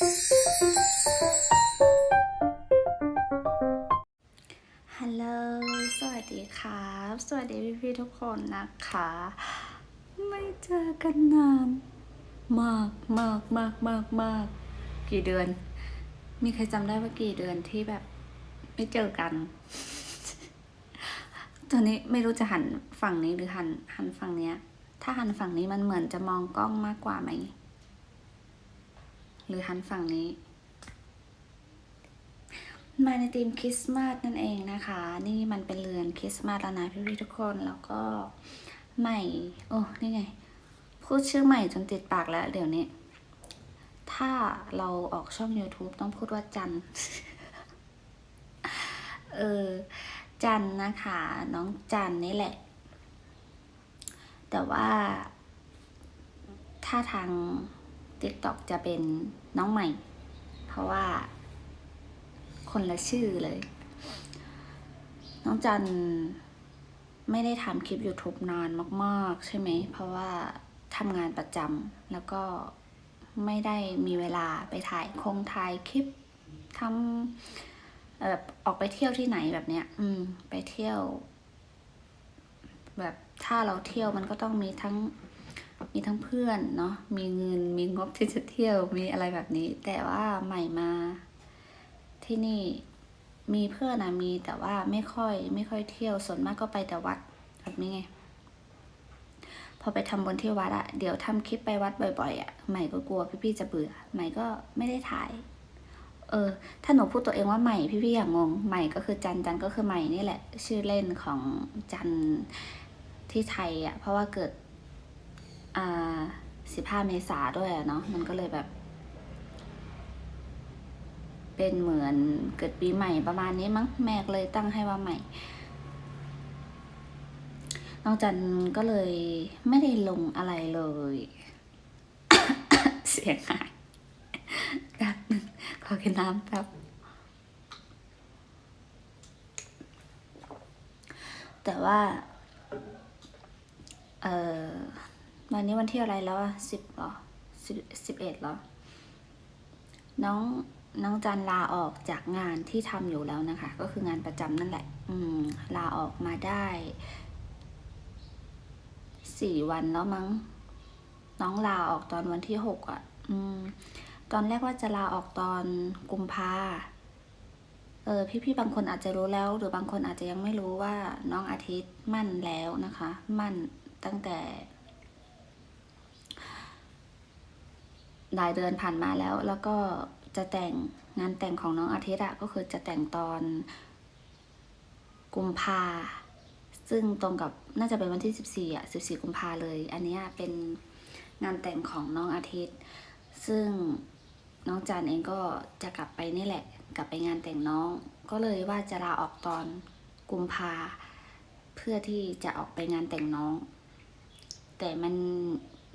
ฮัลโหล สวัสดีครับ สวัสดีพี่ๆทุกคนนะคะ ไม่เจอกันนาน มากมากมากมากมาก กี่เดือน มีใครจำได้ว่ากี่เดือนที่แบบ ไม่เจอกัน ตอนนี้ไม่รู้จะหันฝั่งนี้หรือหันหันฝั่งเนี้ย ถ้าหันฝั่งนี้มันเหมือนจะมองกล้องมากกว่าไหม หรือหันฝั่งนี้ มาในธีมคริสต์มาสนั่นเองนะคะ นี่มันเป็นเรือนคริสต์มาสแล้วนะพี่ๆทุกคนแล้วก็ใหม่ โอ้นี่ไง พูดชื่อใหม่จนติดปากแล้ว เดี๋ยวนี้ ถ้าเราออกช่อง YouTube ต้องพูดว่าจันเออจันนะคะ น้องจันนี่แหละ แต่ว่าถ้าทาง TikTok จะเป็นน้องใหม่ เพราะว่า คนละชื่อเลย น้องจันไม่ได้ทำคลิป YouTube นานมาก ๆ ใช่ไหม เพราะว่าทำงานประจำแล้วก็ไม่ได้มีเวลาไปถ่ายคงถ่ายคลิปทำแบบออกไปเที่ยวที่ไหนแบบเนี้ย อืม ไปเที่ยว แบบถ้าเราเที่ยวมันก็ต้องมีทั้ง มีทั้งเพื่อนเนาะมีเงินมีงบที่จะเที่ยวมีอะไรแบบนี้ แต่ว่าใหม่มาที่นี่มีเพื่อนนะมีแต่ว่าไม่ค่อยไม่ค่อยเที่ยวส่วนมากก็ไปแต่วัดแบบนี้ไงพอไปทำบนที่วัดอะเดี๋ยวทำคลิปไปวัดบ่อยๆอะใหม่ก็กลัวพี่ๆจะเบื่อใหม่ก็ไม่ได้ถ่าย เออ ถ้าหนูพูดตัวเองว่าใหม่พี่ๆอย่างงงใหม่ก็คือจันจันก็คือใหม่นี่แหละ ชื่อเล่นของจันที่ไทยอะเพราะว่าเกิด สิบห้าเมษาด้วยเนาะมันก็เลยแบบ เป็นเหมือนเกิดปีใหม่ประมาณนี้มั้งแม่ก็เลยตั้งให้ว่าใหม่น้องจันก็เลยไม่ได้ลงอะไรเลย เสียงหายแป๊บนึงขอกินน้ำแป๊บแต่ว่า เอ่อ วันนี้วันที่อะไรแล้วอะสิบหรอสิบสิบเอ็ดหรอ น้องน้องจันลาออกจากงานที่ทำอยู่แล้วนะคะ ก็คืองานประจำนั่นแหละ อืม ลาออกมาได้สี่วันแล้วมั้ง น้องลาออกตอนวันที่หกอะ อืม ตอนแรกว่าจะลาออกตอนกุมภาเออพี่ๆบางคนอาจจะรู้แล้ว หรือบางคนอาจจะยังไม่รู้ว่าน้องอาทิตย์มั่นแล้วนะคะ มั่นตั้งแต่ หลายเดือนผ่านมาแล้ว แล้วก็จะแต่งงานแต่งของน้องอาทิตย์อะก็คือจะแต่งตอนกุมภาซึ่งตรงกับน่าจะเป็นวันที่ 14อะ14 กุมภาเลย อันนี้เป็นงานแต่งของน้องอาทิตย์ ซึ่งน้องจันเองก็จะกลับไปนี่แหละ กลับไปงานแต่งน้อง ก็เลยว่าจะลาออกตอนกุมภาเพื่อที่จะออกไปงานแต่งน้อง แต่มัน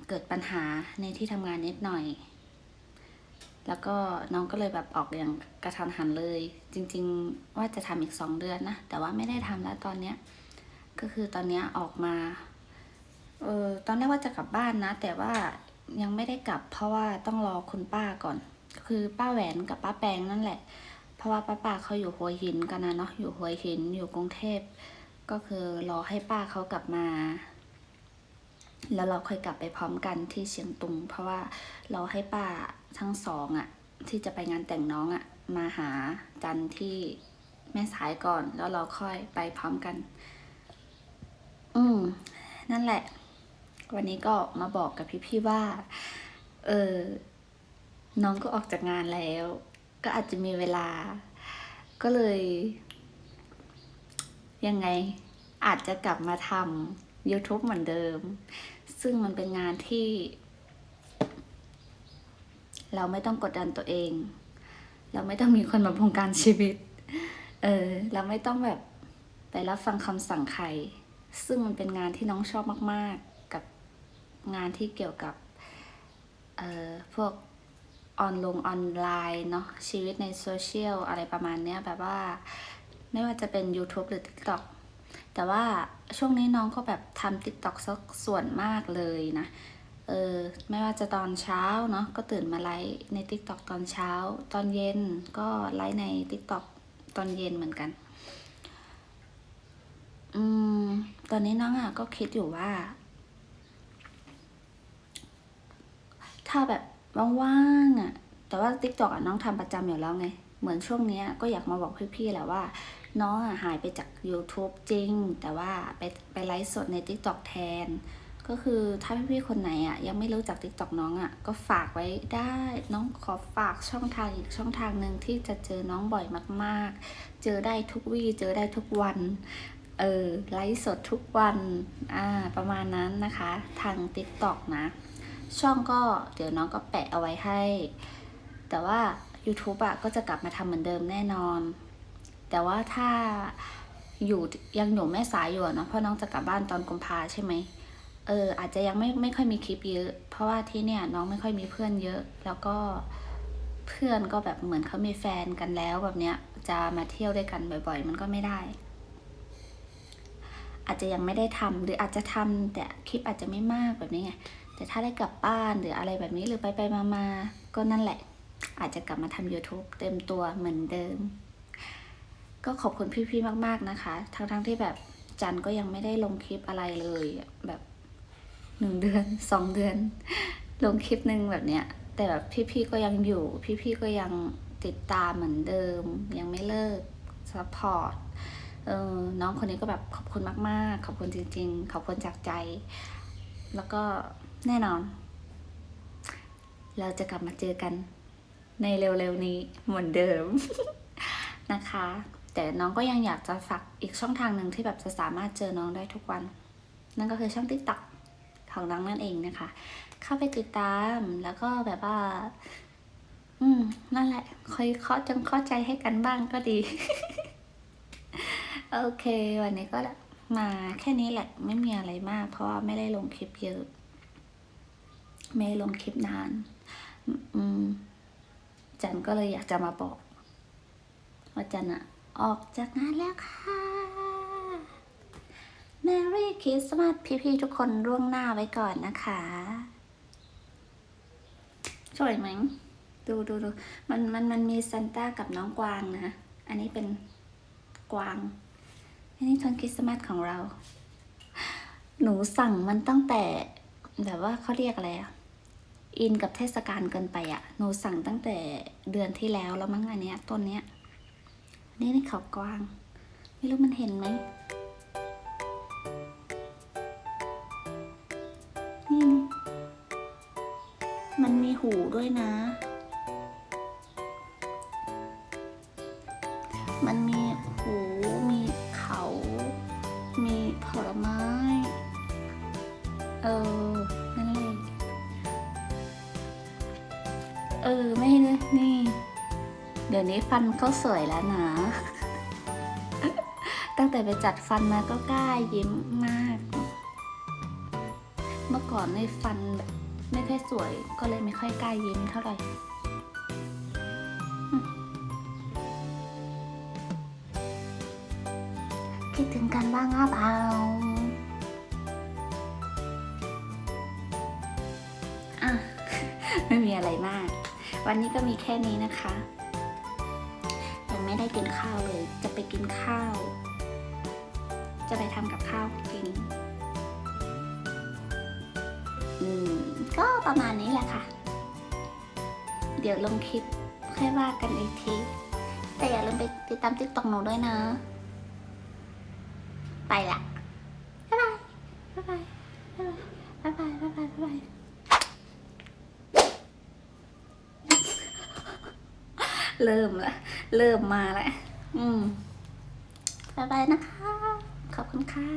เกิดปัญหาในที่ทำงานนิดหน่อย แล้วก็น้องก็เลยแบบออกอย่างกระทันหันเลย จริงๆว่าจะทำอีกสองเดือนนะ แต่ว่าไม่ได้ทำแล้วตอนเนี้ย ก็คือตอนเนี้ยออกมา เออตอนแรกว่าจะกลับบ้านนะ แต่ว่ายังไม่ได้กลับ เพราะว่าต้องรอคุณป้าก่อน คือป้าแหวนกับป้าแปงนั่นแหละ เพราะว่าป้าป้าเขาอยู่หัวหินกันนะเนาะ อยู่หัวหิน อยู่กรุงเทพ ก็คือรอให้ป้าเขากลับมา แล้วเราค่อยกลับไปพร้อมกันที่เชียงตุง เพราะว่าเราให้ป้าทั้งสองอะ่ะที่จะไปงานแต่งน้องอะ่ะมาหาจันที่แม่สายก่อน แล้วเราค่อยไปพร้อมกัน อืม นั่นแหละ วันนี้ก็มาบอกกับพี่ๆว่า เออ น้องก็ออกจากงานแล้ว ก็อาจจะมีเวลา ก็เลย ยังไงอาจจะกลับมาทำ YouTube เหมือนเดิม ซึ่งมันเป็นงานที่ เราไม่ต้องกดดันตัวเอง เราไม่ต้องมีคนมาบงการชีวิต เออ เราไม่ต้องแบบไปรับฟังคำสั่งใคร ซึ่งมันเป็นงานที่น้องชอบมาก ๆ กับงานที่เกี่ยวกับ เอ่อ พวกออนลงออนไลน์เนาะ ชีวิตในโซเชียลอะไรประมาณเนี้ยแบบว่า ไม่ว่าจะเป็น YouTube หรือ TikTok แต่ว่า ช่วงนี้น้องก็แบบทำ TikTok สักส่วนมากเลยนะ เออไม่ว่าจะตอนเช้าเนาะก็ตื่นมาไลฟ์ใน t ิ k t o k ตอนเช้า ตอนเย็นก็ไลฟ์ใน t ิ k t o k ตอนเย็นเหมือนกัน อืมตอนนี้น้องอะก็คิดอยู่ว่า ถ้าแบบว่างๆอะ แต่ว่า t ิ k t o k อะน้องทำประจำอยู่แล้วไง เหมือนช่วงเนี้ยก็อยากมาบอกพี่ๆแหละว่า น้องอะหายไปจาก YouTube จริง แต่ว่าไปไปไลฟ์สดใน t ิ k t o k แทน ก็คือถ้าพี่ๆคนไหนอะยังไม่รู้จัก t ิ k t o k น้องอะก็ฝากไว้ได้น้องขอฝากช่องทางอีกช่องทางหนึ่งที่จะเจอน้องบ่อยมากๆ เจอได้ทุกวี่เจอได้ทุกวันเออไลฟ์สดทุกวันอ่าประมาณนั้นนะคะ ทาง t ิ k t o k นะ ช่องก็เดี๋ยวน้องก็แปะเอาไว้ให้ แต่ว่า YouTube อะก็จะกลับมาทำเหมือนเดิมแน่นอน แต่ว่าถ้าอยู่ยังอยู่แม่สายอยู่เนาะเพราะน้องจะกลับบ้านตอนกุมภาใช่ไหมเอออาจจะยังไม่ไม่ค่อยมีคลิปเยอะ เพราะว่าที่เนี่ยน้องไม่ค่อยมีเพื่อนเยอะ แล้วก็เพื่อนก็แบบเหมือนเขามีแฟนกันแล้วแบบเนี้ยจะมาเที่ยวด้วยกันบ่อย ๆ มันก็ไม่ได้ อาจจะยังไม่ได้ทำหรืออาจจะทำแต่คลิปอาจจะไม่มากแบบนี้ไงแต่ถ้าได้กลับบ้านหรืออะไรแบบนี้หรือไปไปมามาก็นั่นแหละ อาจจะกลับมาทำ YouTube เต็มตัวเหมือนเดิม ก็ขอบคุณพี่ๆมาก ๆนะคะ ทั้งๆที่แบบจันก็ยังไม่ได้ลงคลิปอะไรเลยแบบหนึ่งเดือนสองเดือน ลงคลิปหนึ่งแบบเนี้ย แต่แบบพี่ๆก็ยังอยู่ พี่ๆก็ยังติดตามเหมือนเดิม ยังไม่เลิกซัพพอร์ตเออน้องคนนี้ก็แบบขอบคุณมาก ๆ ขอบคุณจริง ๆ ขอบคุณจากใจ แล้วก็แน่นอน เราจะกลับมาเจอกันในเร็ว ๆ นี้เหมือนเดิมนะคะ แต่น้องก็ยังอยากจะฝากอีกช่องทางหนึ่งที่แบบจะสามารถเจอน้องได้ทุกวัน นั่นก็คือช่องติ๊กต็อกของน้องนั่นเองนะคะ เข้าไปติดตามแล้วก็แบบว่า อืมนั่นแหละคอยเคาะจังเข้าใจให้กันบ้างก็ดี โอเค วันนี้ก็มาแค่นี้แหละไม่มีอะไรมาก เพราะว่าไม่ได้ลงคลิปเยอะ ไม่ได้ลงคลิปนาน อืมจันก็เลยอยากจะมาบอกว่าจันอะ ออกจากงานแล้วค่ะ Merry Christmas พี่ๆทุกคนร่วงหน้าไว้ก่อนนะคะ สวยไหมดูดูดูมันมันมันมีซันต้ากับน้องกวางนะ อันนี้เป็นกวาง อันนี้ต้นคริสต์มาสของเรา หนูสั่งมันตั้งแต่ แบบว่าเขาเรียกอะไรอะอินกับเทศกาลเกินไปอะหนูสั่งตั้งแต่เดือนที่แล้วแล้วมั้งอันเนี้ยต้นเนี้ย นี่นี่เขากวาง ไม่รู้มันเห็นไหมนี่นี่ มันมีหูด้วยนะ มันมีหูมีเขา มีผลไม้ เออ นั่นเลย เออ ไม่เลยนี่ เดี๋ยวนี้ฟันเขาสวยแล้วนะ ตั้งแต่ไปจัดฟันมาก็กล้ายิ้มมาก เมื่อก่อนในฟันแบบไม่ค่อยสวยก็เลยไม่ค่อยกล้ายิ้มเท่าไหร่คิดถึงกันบ้างหรือเปล่าอะไม่มีอะไรมาก วันนี้ก็มีแค่นี้นะคะ ยังไม่ได้กินข้าวเลย จะไปกินข้าว จะไปทำกับข้าวกิน อืม ก็ประมาณนี้แหละค่ะ เดี๋ยวลงคลิปค่อยว่ากันอีกที แต่อย่าลืมไปติดตามติ๊กต็อกหนูด้วยนะ ไปละ บ๊ายบาย บ๊ายบาย บ๊ายบาย บ๊ายบาย บ๊ายบาย บ๊ายบาย เริ่มละเริ่มมาแล้วอืมบ๊ายบายนะคะ ขอบคุณค่ะ